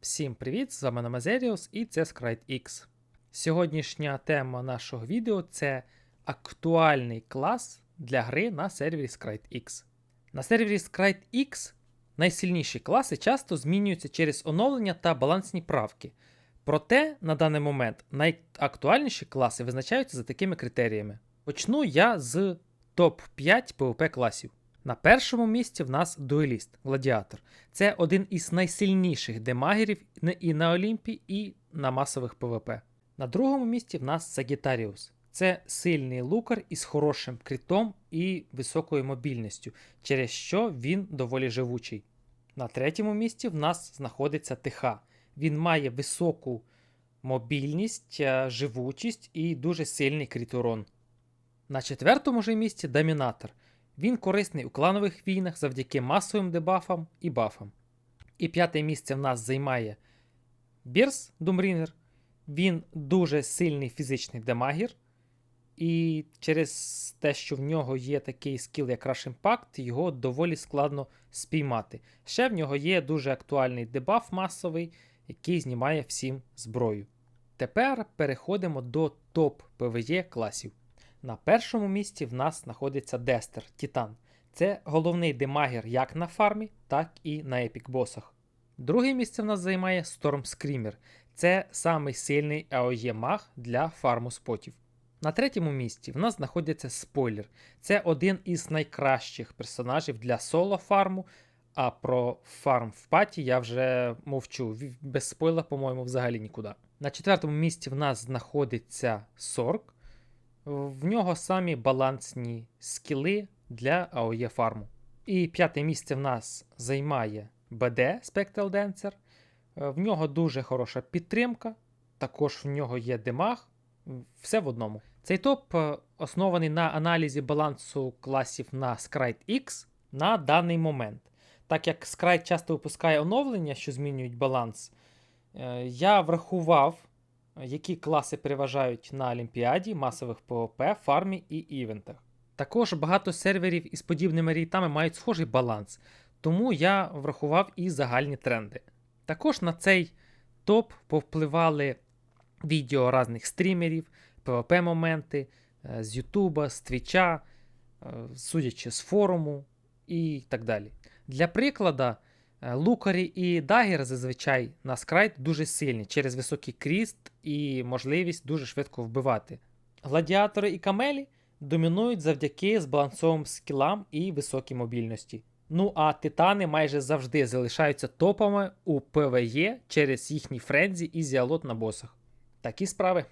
Всім привіт! З вами Намазеріус і це Scrite X. Сьогоднішня тема нашого відео це актуальний клас для гри на сервері Scrite X. На сервері Scrite X найсильніші класи часто змінюються через оновлення та балансні правки. Проте на даний момент найактуальніші класи визначаються за такими критеріями. Почну я з топ-5 PvP класів. На першому місці в нас дуеліст, гладіатор. Це один із найсильніших демагерів і на Олімпі, і на масових ПВП. На другому місці в нас Сагітаріус. Це сильний лукар із хорошим критом і високою мобільністю, через що він доволі живучий. На третьому місці в нас знаходиться ТХ. Він має високу мобільність, е, живучість і дуже сильний крит урон. На четвертому ж місці Домінатор. Він корисний у кланових війнах завдяки масовим дебафам і бафам. І п'яте місце в нас займає Бірс Думрінер. Він дуже сильний фізичний демагір. І через те, що в нього є такий скіл, як Rush Impact, його доволі складно спіймати. Ще в нього є дуже актуальний дебаф масовий, який знімає всім зброю. Тепер переходимо до топ PvE класів. На першому місці в нас знаходиться Дестер Титан. Це головний демагер як на фармі, так і на епік-босах. Друге місце в нас займає Storm Screamer. Це самий сильний AOE маг для фарму спотів. На третьому місці в нас знаходиться спойлер. Це один із найкращих персонажів для соло фарму. А про фарм в паті я вже мовчу. Без спойла, по-моєму, взагалі нікуди. На четвертому місці в нас знаходиться Сорк. В нього самі балансні скіли для AOE фарму. І п'яте місце в нас займає BD Spectral Dancer. В нього дуже хороша підтримка, також в нього є демаг, все в одному. Цей топ е, оснований на аналізі балансу класів на Scryte X на даний момент. Так як Scryte часто випускає оновлення, що змінюють баланс, е, я врахував, які класи переважають на Олімпіаді, масових PvP, фармі і івентах. Також багато серверів із подібними рійтами мають схожий баланс, тому я врахував і загальні тренди. Також на цей топ повпливали відео різних стрімерів, PvP-моменти е, з Ютуба, з Твіча, е, судячи з форуму і так далі. Для прикладу, лукарі і дагери зазвичай на скрайт дуже сильні через високий кріст і можливість дуже швидко вбивати. Гладіатори і камелі домінують завдяки збалансовим скілам і високій мобільності. Ну а титани майже завжди залишаються топами у PvE через їхні френзі і зіалот на босах. Такі справи.